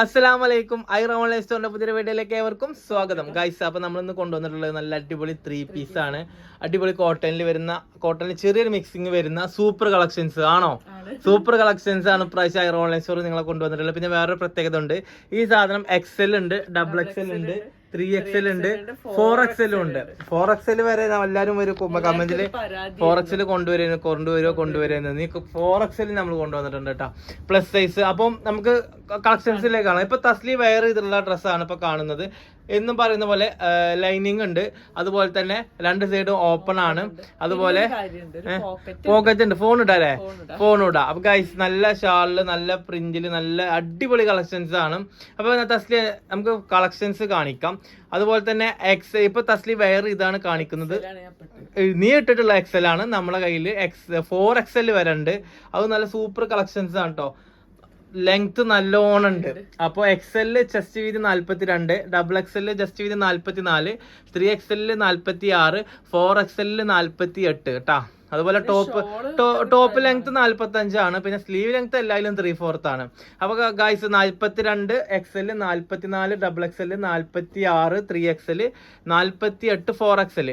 അസ്സലാം വലൈക്കും I online സ്റ്റോറിന്റെ പുതിയ വീഡിയോയിലേക്ക് ഏവർക്കും സ്വാഗതം. ഗൈസ് അപ്പൊ നമ്മൾ ഇന്ന് കൊണ്ടുവന്നിട്ടുള്ളത് നല്ല അടിപൊളി ത്രീ പീസ് ആണ്. അടിപൊളി കോട്ടണിൽ വരുന്ന കോട്ടണിൽ ചെറിയൊരു മിക്സിംഗ് വരുന്ന സൂപ്പർ കളക്ഷൻസ് ആണോ? സൂപ്പർ കളക്ഷൻസ് ആണ് ഇപ്രാവശ്യം ഐ ഓൺലൈൻ സ്റ്റോർ നിങ്ങളെ കൊണ്ടുവന്നിട്ടുള്ളത്. പിന്നെ വേറൊരു പ്രത്യേകത ഉണ്ട്. ഈ സാധനം എക്സൽ ഉണ്ട് ഡബിൾ എക്സൽ ഉണ്ട്. ത്രീ എക്സൽ ഉണ്ട്. ഫോർ എക്സലും ഉണ്ട്. ഫോർ എക്സൽ വരെ എല്ലാരും ഒരു കമന്റിൽ ഫോർ എക്സൽ കൊണ്ടുവരുന്നു കൊണ്ടുവരുമോ കൊണ്ടുവരുന്നു നീ ഫോർ എക്സൽ നമ്മൾ കൊണ്ടുവന്നിട്ടുണ്ട് കേട്ടോ. പ്ലസ് സൈസ് അപ്പം നമുക്ക് കളക്ഷൻസിലേക്ക് കാണാം ഇപ്പൊ തസ്ലി വയർ ചെയ്തിട്ടുള്ള ഡ്രസ്സാണ് ഇപ്പൊ കാണുന്നത്. എന്നും പറയുന്ന പോലെ ലൈനിങ് ഉണ്ട്. അതുപോലെ തന്നെ രണ്ട് സൈഡും ഓപ്പൺ ആണ്. അതുപോലെ പോക്കറ്റ് ഉണ്ട്. ഫോൺ ഇടാ അല്ലേ? ഫോൺ ഇടാം. അപ്പൊ ഗൈസ് നല്ല ഷാളിൽ നല്ല പ്രിന്റിൽ നല്ല അടിപൊളി കളക്ഷൻസ് ആണ്. അപ്പൊ തസ്ലി നമുക്ക് കളക്ഷൻസ് കാണിക്കാം. അതുപോലെ തന്നെ എക്സ് ഇപ്പൊ തസ്ലി വയർ ഇതാണ് കാണിക്കുന്നത്. നീ ഇട്ടിട്ടുള്ള എക്സൽ ആണ് നമ്മളെ കയ്യിൽ എക്സ് ഫോർ എക്സൽ വരെ ഉണ്ട് അത് നല്ല സൂപ്പർ കളക്ഷൻസ് ആണ് കേട്ടോ ലെങ്ത് നല്ലോണം ഉണ്ട്. അപ്പോൾ എക്സെല്ലിൽ ചെസ്റ്റ് വീതി നാല്പത്തി രണ്ട് ഡബിൾ എക്സെല്ലിൽ ജസ്റ്റ് വീതി നാല്പത്തി നാല് ത്രീ എക്സെല്ലിൽ നാല്പത്തി ആറ് ഫോർ എക്സെല്ലിൽ നാല്പത്തി എട്ട് കേട്ടാ അതുപോലെ ടോപ്പ് ടോപ്പ് ലെങ്ത് നാല്പത്തി അഞ്ചാണ് പിന്നെ സ്ലീവ് ലെങ്ത് എല്ലാവരും ത്രീ ഫോർത്ത് ആണ്. അപ്പൊ ഗൈസ് നാല്പത്തി രണ്ട് എക്സെൽ നാല്പത്തി നാല് ഡബിൾ എക്സെൽ നാല്പത്തി ആറ് ത്രീ എക്സെൽ നാല്പത്തി എട്ട് ഫോർ എക്സെൽ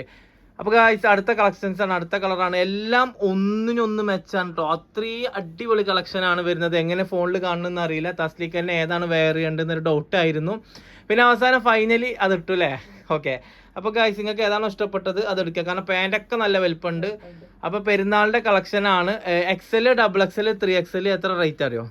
അപ്പൊ ഗായ്സ് അടുത്ത കളക്ഷൻസ് ആണ് അടുത്ത കളറാണ് എല്ലാം ഒന്നിനൊന്ന് മെച്ചാണ് കേട്ടോ അത്രയും അടിപൊളി കളക്ഷനാണ് വരുന്നത്. എങ്ങനെ ഫോണിൽ കാണണമെന്ന് അറിയില്ല. തസ്ലിക്ക് തന്നെ ഏതാണ് വെയർ ഡൗട്ട് ആയിരുന്നു. പിന്നെ അവസാനം ഫൈനലി അത് ഇട്ടു അല്ലേ ഓക്കെ അപ്പോൾ ഗായ്സ് നിങ്ങൾക്ക് ഏതാണോ ഇഷ്ടപ്പെട്ടത് അത് എടുക്കുക കാരണം പാന്റൊക്കെ നല്ല വലുപ്പമുണ്ട്. അപ്പോൾ പെരുന്നാളിന്റെ കളക്ഷനാണ് XL double XL three XL എത്ര റേറ്റ് അറിയോ?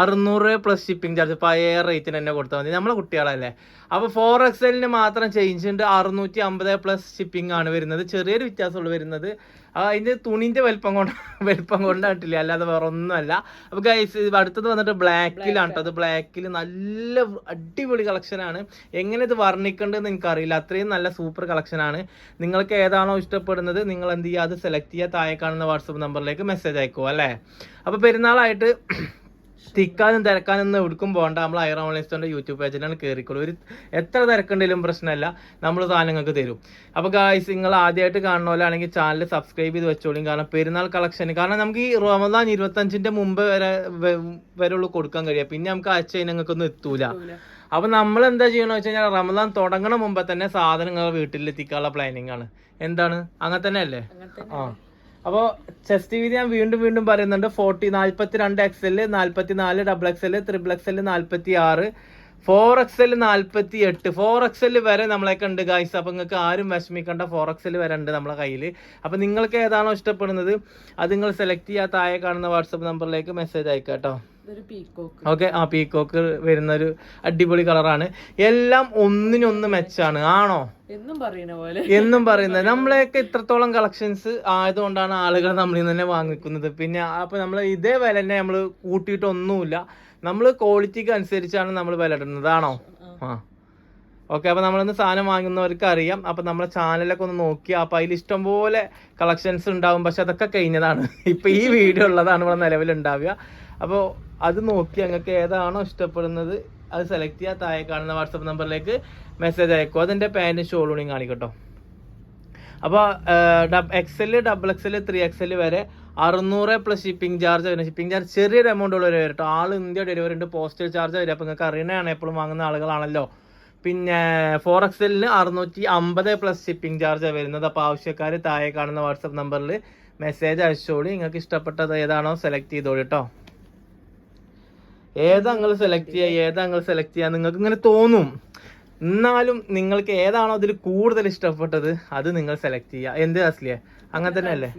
അറുന്നൂറ് രൂപ പ്ലസ് ഷിപ്പിംഗ് ചാർജ് പഴയ റേറ്റിന് തന്നെ കൊടുത്താൽ മതി. നമ്മളെ കുട്ടികളല്ലേ. അപ്പോൾ ഫോർ എക്സലിന് മാത്രം ചേഞ്ച് ഉണ്ട്. അറുന്നൂറ്റി അമ്പത് പ്ലസ് ഷിപ്പിംഗ് ആണ് വരുന്നത്. ചെറിയൊരു വ്യത്യാസമുള്ളൂ വരുന്നത്. അതിന്റെ തുണിന്റെ വലിപ്പം കൊണ്ട് വലിപ്പം കൊണ്ടായിട്ടില്ല. അല്ലാതെ വേറെ ഒന്നുമല്ല അപ്പൊ ഗൈസ് അടുത്തത് വന്നിട്ട് ബ്ലാക്കിലാണ് കേട്ടോ അത് ബ്ലാക്കിൽ നല്ല അടിപൊളി കളക്ഷനാണ് എങ്ങനെ ഇത് വർണിക്കേണ്ടതെന്ന് എനിക്കറിയില്ല അത്രയും നല്ല സൂപ്പർ കളക്ഷനാണ് നിങ്ങൾക്ക് ഏതാണോ ഇഷ്ടപ്പെടുന്നത് നിങ്ങൾ എന്ത് ചെയ്യുക അത് സെലക്ട് ചെയ്യുക താഴെ കാണുന്ന വാട്സപ്പ് നമ്പറിലേക്ക് മെസ്സേജ് അയക്കുക അല്ലേ അപ്പൊ പെരുന്നാളായിട്ട് തിക്കാനും തിരക്കാനൊന്നും എവിടേക്കും പോകണ്ട. നമ്മൾ ഐറ യൂട്യൂബ് പേജിലാണ് കയറിക്കോളൂ ഒരു എത്ര തിരക്കുണ്ടെങ്കിലും പ്രശ്നമല്ല. നമ്മൾ സാധനങ്ങൾക്ക് തരും. അപ്പോൾ ഗായ്സ് നിങ്ങൾ ആദ്യമായിട്ട് കാണുന്ന പോലെ ആണെങ്കിൽ ചാനൽ സബ്സ്ക്രൈബ് ചെയ്ത് വെച്ചോളിയും. കാരണം പെരുന്നാൾ കളക്ഷൻ കാരണം നമുക്ക് ഈ റമദാൻ ഇരുപത്തഞ്ചിന്റെ മുമ്പ് വരെ വരെയുള്ളൂ കൊടുക്കാൻ കഴിയുക. പിന്നെ നമുക്ക് അയച്ച നിങ്ങൾക്കൊന്നും എത്തൂല. അപ്പൊ നമ്മൾ എന്താ ചെയ്യണമെന്ന് വെച്ച് കഴിഞ്ഞാൽ റമദാൻ തുടങ്ങണ മുമ്പ് തന്നെ സാധനങ്ങൾ വീട്ടിലെത്തിക്കാനുള്ള പ്ലാനിങ് ആണ്. എന്താണ്? അങ്ങനെ തന്നെ അല്ലേ ആ. അപ്പോൾ ചെസ്റ്റ് വീതി ഞാൻ വീണ്ടും വീണ്ടും പറയുന്നുണ്ട് ഫോർട്ടി നാല്പത്തി രണ്ട് എക്സ് എൽ നാല്പത്തി നാല് double X L triple X L നാല്പത്തി ആറ് ഫോർ എക്സ് എൽ നാല്പത്തി എട്ട് ഫോർ എക്സ് എൽ വരെ നമ്മളെ കണ്ട് ഗൈസ് അപ്പൊ നിങ്ങൾക്ക് ആരും വിഷമിക്കേണ്ട ഫോർ എക്സ് എൽ വരെ ഉണ്ട് നമ്മളെ കയ്യിൽ അപ്പൊ നിങ്ങൾക്ക് ഏതാണോ ഇഷ്ടപ്പെടുന്നത് അത് നിങ്ങൾ സെലക്ട് ചെയ്യാത്ത താഴെ കാണുന്ന വാട്സപ്പ് നമ്പറിലേക്ക് മെസ്സേജ് അയക്കാം കേട്ടോ ഓക്കെ ആ പീക്കോക്ക് വരുന്ന ഒരു അടിപൊളി കളറാണ് എല്ലാം ഒന്നിനൊന്ന് മെച്ചാണ് ആണോ. എന്നും പറയുന്ന പോലെ. എന്നും പറയുന്നത് നമ്മളെയൊക്കെ ഇത്രത്തോളം കളക്ഷൻസ് ആയതുകൊണ്ടാണ് ആളുകൾ നമ്മളിൽ നിന്ന് തന്നെ വാങ്ങിക്കുന്നത്. പിന്നെ അപ്പൊ നമ്മൾ ഇതേ വില തന്നെ നമ്മൾ കൂട്ടിയിട്ടൊന്നുമില്ല. നമ്മൾ ക്വാളിറ്റിക്ക് അനുസരിച്ചാണ് നമ്മൾ വില ഇടുന്നത്. ആണോ? ആ. ഓക്കെ അപ്പൊ നമ്മളിന്ന് സാധനം വാങ്ങുന്നവർക്ക് അറിയാം. അപ്പൊ നമ്മളെ ചാനലൊക്കെ ഒന്ന് നോക്കി. അപ്പൊ അതിൽ ഇഷ്ടംപോലെ കളക്ഷൻസ് ഉണ്ടാവും. പക്ഷെ അതൊക്കെ കഴിഞ്ഞതാണ്. ഇപ്പൊ ഈ വീഡിയോ ഉള്ളതാണ് ഇവിടെ നിലവിൽ ഉണ്ടാവുക അപ്പോൾ അത് നോക്കി ഞങ്ങൾക്ക് ഏതാണോ ഇഷ്ടപ്പെടുന്നത് അത് സെലക്ട് ചെയ്യുക താഴെ കാണുന്ന വാട്സപ്പ് നമ്പറിലേക്ക് മെസ്സേജ് അയക്കും. അതിന്റെ പാന്റും ഷോളൂണിയും കാണിക്കട്ടോ. അപ്പോൾ XL double XL three XL വരെ അറുന്നൂറ് പ്ലസ് ഷിപ്പിംഗ് ചാർജ് വരുന്നത് ഷിപ്പിംഗ് ചാർജ് ചെറിയൊരു എമൗണ്ട് ഉള്ളവർ വരും കേട്ടോ ആൾ ഇന്ത്യ ഡെലിവറി ഉണ്ട് പോസ്റ്റൽ ചാർജ് വരും. അപ്പോൾ നിങ്ങൾക്ക് അറിയണതാണ് എപ്പോഴും വാങ്ങുന്ന ആളുകളാണല്ലോ. പിന്നെ ഫോർ എക്സലിന് അറുന്നൂറ്റി അമ്പത് പ്ലസ് ഷിപ്പിംഗ് ചാർജ് വരുന്നത്. അപ്പോൾ ആവശ്യക്കാർ താഴെ കാണുന്ന വാട്സപ്പ് നമ്പറിൽ മെസ്സേജ് അയച്ചോളി. നിങ്ങൾക്ക് ഇഷ്ടപ്പെട്ടത് ഏതാണോ സെലക്ട് ചെയ്തോളൂ കേട്ടോ ഏതാ നിങ്ങൾ സെലക്ട് ചെയ്യുക ഏതാ നിങ്ങൾ സെലക്ട് ചെയ്യുക നിങ്ങൾക്ക് ഇങ്ങനെ തോന്നും. എന്നാലും നിങ്ങൾക്ക് ഏതാണോ അതിൽ കൂടുതൽ ഇഷ്ടപ്പെട്ടത് അത് നിങ്ങൾ സെലക്ട് ചെയ്യുക. എന്ത് അസ്ലിയെ? അങ്ങനെ തന്നെ അല്ലേ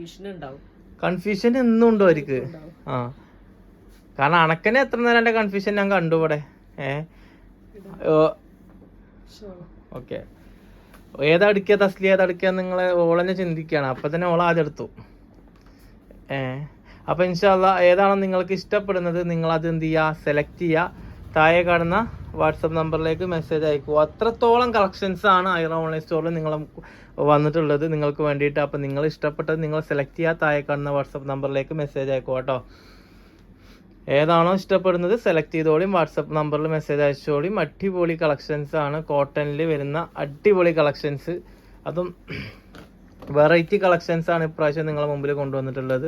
കൺഫ്യൂഷൻ എന്നും ഉണ്ടോ അവർക്ക്? ആ. കാരണം അണക്കനെ എത്ര നേരം എന്റെ കൺഫ്യൂഷൻ ഞാൻ കണ്ടു ഇവിടെ. ഏ? ഓക്കെ ഏതാ എടുക്കുക തസ്ലി ഏതാ എടുക്കുക നിങ്ങൾ ഓളെന്നെ ചിന്തിക്കുകയാണ്. അപ്പൊ തന്നെ ഓൾ ആദ്യം എടുത്തു. ഏ? അപ്പൊ ഇൻഷാല്ല ഏതാണോ നിങ്ങൾക്ക് ഇഷ്ടപ്പെടുന്നത് അത് എന്ത് ചെയ്യുക സെലക്ട് ചെയ്യുക താഴെ കാണുന്ന വാട്സപ്പ് നമ്പറിലേക്ക് മെസ്സേജ് അയക്കുക. അത്രത്തോളം കളക്ഷൻസ് ആണ് ഐറ ഓൺലൈൻ സ്റ്റോറിൽ നിങ്ങൾ വന്നിട്ടുള്ളത് നിങ്ങൾക്ക് വേണ്ടിയിട്ട്. അപ്പോൾ നിങ്ങൾ ഇഷ്ടപ്പെട്ടത് നിങ്ങൾ സെലക്ട് ചെയ്യുക താഴെ കാണുന്ന വാട്സപ്പ് നമ്പറിലേക്ക് മെസ്സേജ് അയക്കുക കേട്ടോ ഏതാണോ ഇഷ്ടപ്പെടുന്നത് സെലക്ട് ചെയ്തോളിയും വാട്സപ്പ് നമ്പറിൽ മെസ്സേജ് അയച്ചോളിയും. അടിപൊളി കളക്ഷൻസ് ആണ്. കോട്ടണിൽ വരുന്ന അടിപൊളി കളക്ഷൻസ് അതും വെറൈറ്റി കളക്ഷൻസ് ആണ് ഇപ്രാവശ്യം നിങ്ങളെ മുമ്പിൽ കൊണ്ടുവന്നിട്ടുള്ളത്.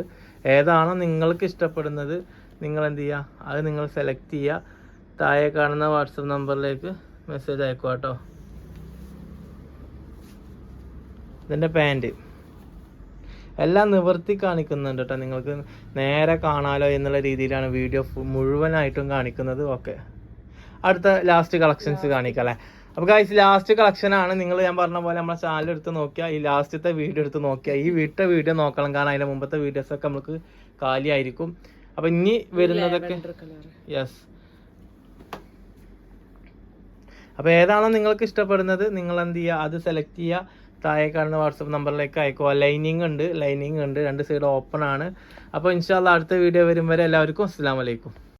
ഏതാണോ നിങ്ങൾക്ക് ഇഷ്ടപ്പെടുന്നത്? നിങ്ങൾ എന്ത് ചെയ്യുക അത് നിങ്ങൾ സെലക്ട് ചെയ്യുക താഴെ കാണുന്ന വാട്സപ്പ് നമ്പറിലേക്ക് മെസ്സേജ് അയക്കുക കേട്ടോ ഇതിന്റെ പാന്റ് എല്ലാം നിവർത്തി കാണിക്കുന്നുണ്ട് കേട്ടോ നിങ്ങൾക്ക് നേരെ കാണാലോ എന്നുള്ള രീതിയിലാണ് വീഡിയോ മുഴുവനായിട്ടും കാണിക്കുന്നത്. ഓക്കെ അടുത്ത ലാസ്റ്റ് കളക്ഷൻസ് കാണിക്കാം അല്ലേ? അപ്പോൾ ഗൈസ് ലാസ്റ്റ് കളക്ഷൻ ആണ്. നിങ്ങൾ ഞാൻ പറഞ്ഞ പോലെ നമ്മളെ ചാനൽ എടുത്ത് നോക്കിയാൽ ഈ ലാസ്റ്റത്തെ വീഡിയോ എടുത്ത് നോക്കിയാൽ ഈ വീട്ടിലെ വീഡിയോ നോക്കണം. കാരണം അതിന്റെ മുമ്പത്തെ വീഡിയോസ് ഒക്കെ നമുക്ക് കാലിയായിരിക്കും. അപ്പൊ ഇനി വരുന്നതൊക്കെ യെസ് അപ്പോൾ ഏതാണോ നിങ്ങൾക്ക് ഇഷ്ടപ്പെടുന്നത് നിങ്ങൾ എന്ത് ചെയ്യുക? അത് സെലക്ട് ചെയ്യുക. താഴെ കാണുന്ന വാട്സപ്പ് നമ്പറിലേക്ക് അയക്കുക. ലൈനിങ് ഉണ്ട്. ലൈനിങ് ഉണ്ട്. രണ്ട് സൈഡ് ഓപ്പൺ ആണ്. അപ്പോൾ ഇൻഷാല്ല അടുത്ത വീഡിയോ വരും വരെ എല്ലാവർക്കും അസ്സാം വലൈക്കും